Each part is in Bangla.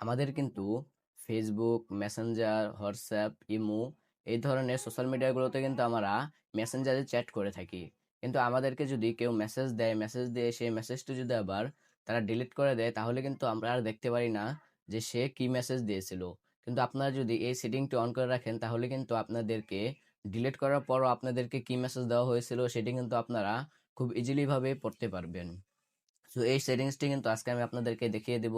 আমাদের কিন্তু ফেসবুক মেসেঞ্জার হোয়াটসঅ্যাপ ইমো এই ধরনের সোশ্যাল মিডিয়াগুলোতে কিন্তু আমরা মেসেঞ্জারে চ্যাট করে থাকি। কিন্তু আমাদেরকে যদি কেউ মেসেজ দেয় মেসেজ দিয়ে সেই মেসেজটি যদি আবার তারা ডিলিট করে দেয়, তাহলে কিন্তু আমরা আর দেখতে পারি না যে সে কি মেসেজ দিয়েছিল। কিন্তু আপনারা যদি এই সেটিংটি অন করে রাখেন, তাহলে কিন্তু আপনাদেরকে ডিলিট করার পরও আপনাদেরকে কি মেসেজ দেওয়া হয়েছিল, সেটি কিন্তু আপনারা খুব ইজিলিভাবে পড়তে পারবেন। সো এই সেটিংসটি কিন্তু আজকে আমি আপনাদেরকে দেখিয়ে দেব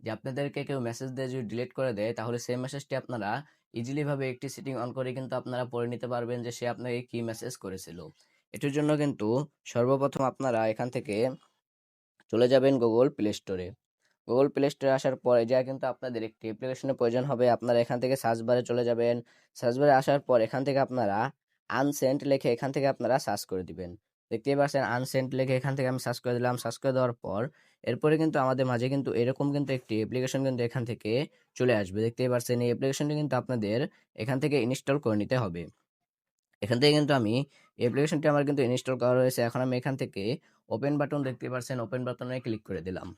যে আপনাদেরকে কেউ মেসেজ দিয়ে যদি ডিলিট করে দেয়, তাহলে সেই মেসেজটি আপনারা ইজিলিভাবে একটি সেটিং অন করে কিন্তু আপনারা পড়ে নিতে পারবেন যে সে আপনাকে কি মেসেজ করেছিল। এটির জন্য কিন্তু সর্বপ্রথম আপনারা এখান থেকে চলে যাবেন গুগল প্লে স্টোরে গুগল প্লে স্টোরে আসার পরে যা কিন্তু আপনাদের একটি অ্যাপ্লিকেশনের প্রয়োজন হবে। আপনারা এখান থেকে সার্চ বারে চলে যাবেন। সার্চ বারে আসার পর এখান থেকে আপনারা আনসেন্ট লেখে এখান থেকে আপনারা সার্চ করে দিবেন। দেখতেই পাচ্ছেন আনসেন্ট লিখে এখান থেকে আমি সার্চ করে দিলাম। সার্চ করে দেওয়ার পর এরপরে কিন্তু আমাদের মাঝে কিন্তু এরকম কিন্তু একটি অ্যাপ্লিকেশন কিন্তু এখান থেকে চলে আসবে। দেখতেই পাচ্ছেন এই অ্যাপ্লিকেশনটি কিন্তু আপনাদের এখান থেকে ইনস্টল করে নিতে হবে। এখান থেকে কিন্তু আমি অ্যাপ্লিকেশনটি আমার কিন্তু ইনস্টল করা রয়েছে। এখন আমি এখান থেকে ওপেন বাটন দেখতে পাচ্ছেন ওপেন বাটনে ক্লিক করে দিলাম।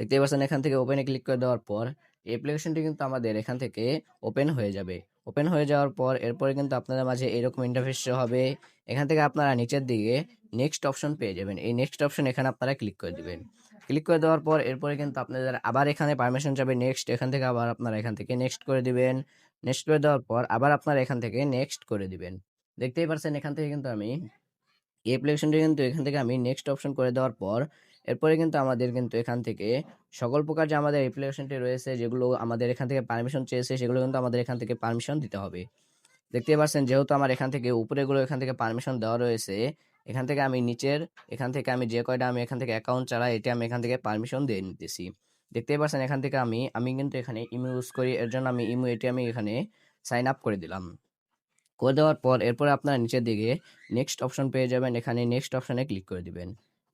দেখতেই পাচ্ছেন এখান থেকে ওপেনে ক্লিক করে দেওয়ার পর অ্যাপ্লিকেশনটি কিন্তু আমাদের এখান থেকে ওপেন হয়ে যাবে। ওপেন হয়ে যাওয়ার পর, এরপরে কিন্তু আপনাদের মাঝে এরকম ইন্টারফেস হবে। এখান থেকে আপনারা নিচের দিকে নেক্সট অপশন পেয়ে যাবেন। এই নেক্সট অপশন এখানে আপনারা ক্লিক করে দিবেন। ক্লিক করে দেওয়ার পর, এরপরে কিন্তু আপনাদের আবার এখানে পারমিশন যাবে নেক্সট এখান থেকে আবার আপনারা এখান থেকে নেক্সট করে দিবেন। নেক্সট করে দেওয়ার পর, আবার আপনারা এখান থেকে নেক্সট করে দিবেন। দেখতেই পারছেন এখান থেকে কিন্তু আমি এই অ্যাপ্লিকেশনটি কিন্তু এখান থেকে আমি নেক্সট অপশন করে দেওয়ার পর এরপরে কিন্তু আমাদের কিন্তু এখান থেকে সকল প্রকার যে আমাদের অ্যাপ্লিকেশনটি রয়েছে যেগুলো আমাদের এখান থেকে পারমিশন চেয়েছে সেগুলো কিন্তু আমাদের এখান থেকে পারমিশন দিতে হবে দেখতেই পাচ্ছেন যেহেতু আমার এখান থেকে উপরেগুলো এখান থেকে পারমিশন দেওয়া রয়েছে এখান থেকে আমি নিচের এখান থেকে আমি যে কয়টা আমি এখান থেকে অ্যাকাউন্ট চালাই এটা আমি এখান থেকে পারমিশন দিয়ে নিতেছি দেখতেই পাচ্ছেন এখান থেকে আমি আমি কিন্তু এখানে ইমো ইউজ করি এর জন্য আমি ইমো এটি আমি এখানে সাইন আপ করে দিলাম করে দেওয়ার পর এরপরে আপনারা নিচের দিকে নেক্সট অপশন পেয়ে যাবেন এখানে নেক্সট অপশনে ক্লিক করে দিবেন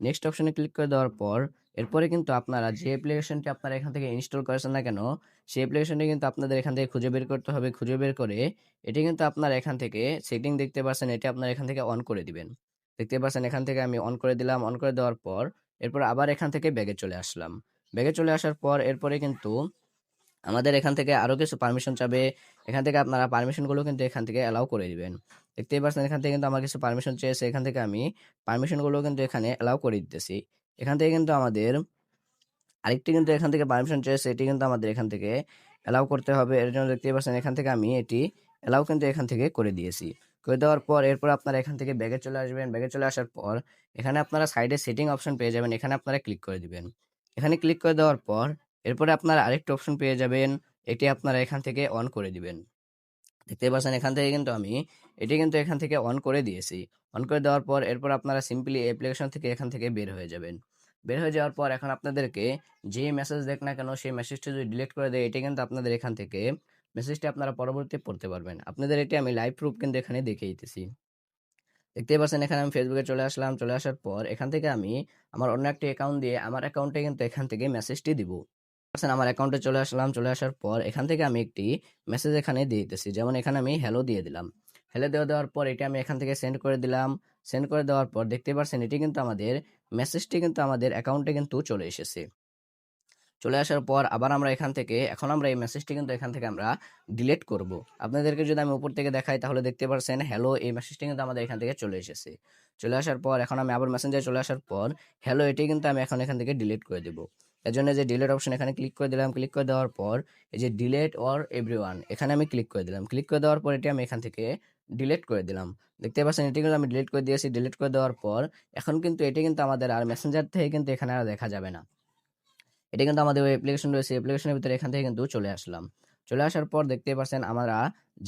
নেক্সট অপশনে ক্লিক করে দেওয়ার পর, এরপরে কিন্তু আপনারা যে অ্যাপ্লিকেশনটি আপনারা এখান থেকে ইনস্টল করেছেন না কেন, সেই অ্যাপ্লিকেশনটি কিন্তু আপনাদের এখান থেকে খুঁজে বের করতে হবে। খুঁজে বের করে এটি কিন্তু আপনারা এখান থেকে সেটিং দেখতে পাচ্ছেন, এটি আপনারা এখান থেকে অন করে দিবেন। দেখতে পাচ্ছেন, এখান থেকে আমি অন করে দিলাম অন করে দেওয়ার পর এরপর আবার এখান থেকে ব্যাগে চলে আসলাম। ব্যাগে চলে আসার পর এরপরে কিন্তু আমাদের এখান থেকে আরও কিছু পারমিশন চাবে। এখান থেকে আপনারা পারমিশনগুলো কিন্তু এখান থেকে অ্যালাউ করে দিবেন। দেখতেই পাচ্ছেন এখান থেকে কিন্তু আমার কিছু পারমিশন চেয়েছে এখান থেকে আমি পারমিশনগুলো কিন্তু এখানে অ্যালাউ করে দিতেছি এখান থেকে কিন্তু আমাদের আরেকটি কিন্তু এখান থেকে পারমিশন চেয়েছে এটি কিন্তু আমাদের এখান থেকে অ্যালাউ করতে হবে এর জন্য দেখতেই পাচ্ছেন এখান থেকে আমি এটি অ্যালাউ কিন্তু এখান থেকে করে দিয়েছি করে দেওয়ার পর এরপর আপনারা এখান থেকে ব্যাগে চলে আসবেন ব্যাগে চলে আসার পর এখানে আপনারা সাইডে সেটিং অপশন পেয়ে যাবেন এখানে আপনারা ক্লিক করে দিবেন এখানে ক্লিক করে দেওয়ার পর এরপরে আপনারা আরেকটি অপশন পেয়ে যাবেন এটি আপনারা এখান থেকে অন করে দিবেন দেখতে পাচ্ছেন এখান থেকে কিন্তু আমি এটি কিন্তু এখান থেকে অন করে দিয়েছি। অন করে দেওয়ার পর এরপর আপনারা সিম্পলি অ্যাপ্লিকেশন থেকে এখান থেকে বের হয়ে যাবেন। বের হয়ে যাওয়ার পর এখন আপনাদেরকে যে মেসেজ দেখ না কেন, সেই মেসেজটি যদি ডিলিট করে দেয়, এটি কিন্তু আপনাদের এখান থেকে মেসেজটি আপনারা পরবর্তী পড়তে পারবেন। আপনাদের এটি আমি লাইভ প্রুফ কিন্তু এখানে দেখে দিতেছি। দেখতেই পাচ্ছেন, এখানে আমি ফেসবুকে চলে আসলাম। চলে আসার পর এখান থেকে আমি আমার অন্য একটি অ্যাকাউন্ট দিয়ে আমার অ্যাকাউন্টে কিন্তু এখান থেকে মেসেজটি দিব। পাচ্ছেন, আমার অ্যাকাউন্টে চলে আসলাম। চলে আসার পর এখান থেকে আমি একটি মেসেজ এখানে দিয়ে দিতেছি। যেমন এখানে আমি হ্যালো দিয়ে দিলাম। হ্যালো দেওয়া দেওয়ার পর এটা আমি এখান থেকে সেন্ড করে দিলাম। সেন্ড করে দেওয়ার পর দেখতে পাচ্ছেন এটি কিন্তু আমাদের মেসেজটি কিন্তু আমাদের অ্যাকাউন্টে কিন্তু চলে এসেছে। চলে আসার পর আবার আমরা এখান থেকে, এখন আমরা এই মেসেজটি কিন্তু এখান থেকে আমরা ডিলিট করব। আপনাদেরকে যদি আমি উপর থেকে দেখাই, তাহলে দেখতে পাচ্ছেন হ্যালো এই মেসেজটি কিন্তু আমাদের এখান থেকে চলে এসেছে। চলে আসার পর, এখন আমি আবার মেসেঞ্জারে চলে আসার পর হ্যালো এটি কিন্তু আমি এখন এখান থেকে ডিলিট করে দেবো। এর জন্য যে ডিলেট অপশন এখানে ক্লিক করে দিলাম ক্লিক করে দেওয়ার পর এই যে ডিলেট অর এভরি এখানে আমি ক্লিক করে দিলাম। ক্লিক করে দেওয়ার পর এটি আমি এখান থেকে ডিলিট করে দিলাম। দেখতে পাচ্ছেন, এটি কিন্তু আমি ডিলিট করে দিয়েছি। ডিলিট করে দেওয়ার পর এখন কিন্তু এটি কিন্তু আমাদের আর মেসেঞ্জার থেকে কিন্তু এখানে আর দেখা যাবে না। এটি কিন্তু আমাদের ওই অ্যাপ্লিকেশন রয়েছে। অ্যাপ্লিকেশনের ভিতরে এখান থেকে কিন্তু চলে আসলাম। চলে আসার পর দেখতে পাচ্ছেন, আমরা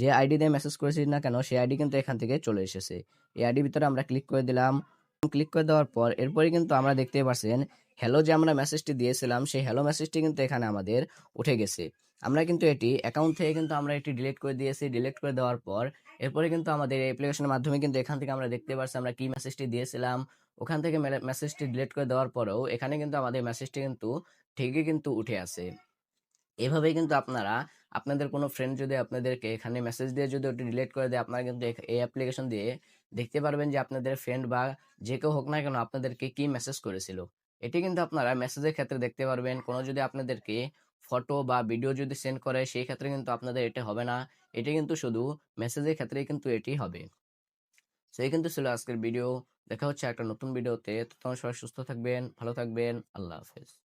যে আইডি দিয়ে মেসেজ করেছি না কেন, সেই আইডি কিন্তু এখান থেকে চলে এসেছে। এই আইডির ভিতরে আমরা ক্লিক করে দিলাম। ক্লিক করে দেওয়ার পর এরপরে কিন্তু আমরা দেখতে পাচ্ছেন হ্যালো যে আমরা মেসেজটি দিয়েছিলাম, সেই হ্যালো মেসেজটি কিন্তু এখানে আমাদের উঠে গেছে। আমরা কিন্তু এটি অ্যাকাউন্ট থেকে কিন্তু আমরা এটি ডিলিট করে দিয়েছি। ডিলিট করে দেওয়ার পর এরপরে কিন্তু আমাদের অ্যাপ্লিকেশনের মাধ্যমে কিন্তু এখান থেকে আমরা দেখতে পারছি আমরা কী মেসেজটি দিয়েছিলাম। ওখান থেকে মেসেজটি ডিলিট করে দেওয়ার পরেও এখানে কিন্তু আমাদের মেসেজটি কিন্তু ঠিকই কিন্তু উঠে আসে এভাবেই কিন্তু আপনারা, আপনাদের কোনো ফ্রেন্ড যদি আপনাদেরকে এখানে মেসেজ দিয়ে যদি ওটি ডিলিট করে দেয়, আপনারা কিন্তু এই অ্যাপ্লিকেশন দিয়ে দেখতে পারবেন যে আপনাদের ফ্রেন্ড বা যে কেউ হোক না কেন আপনাদেরকে কী মেসেজ করেছিল। এটি কিন্তু আপনারা মেসেজের ক্ষেত্রে দেখতে পারবেন। কোনো যদি আপনাদেরকে ফটো বা ভিডিও যদি সেন্ড করে, সেই ক্ষেত্রে কিন্তু আপনাদের এটা হবে না। এটি কিন্তু শুধু মেসেজের ক্ষেত্রে কিন্তু এটি হবে। সেই কিন্তু ছিল আজকের ভিডিও দেখা হচ্ছে একটা নতুন ভিডিওতে তো। তোমার সবাই সুস্থ থাকবেন, ভালো থাকবেন। আল্লাহ হাফেজ।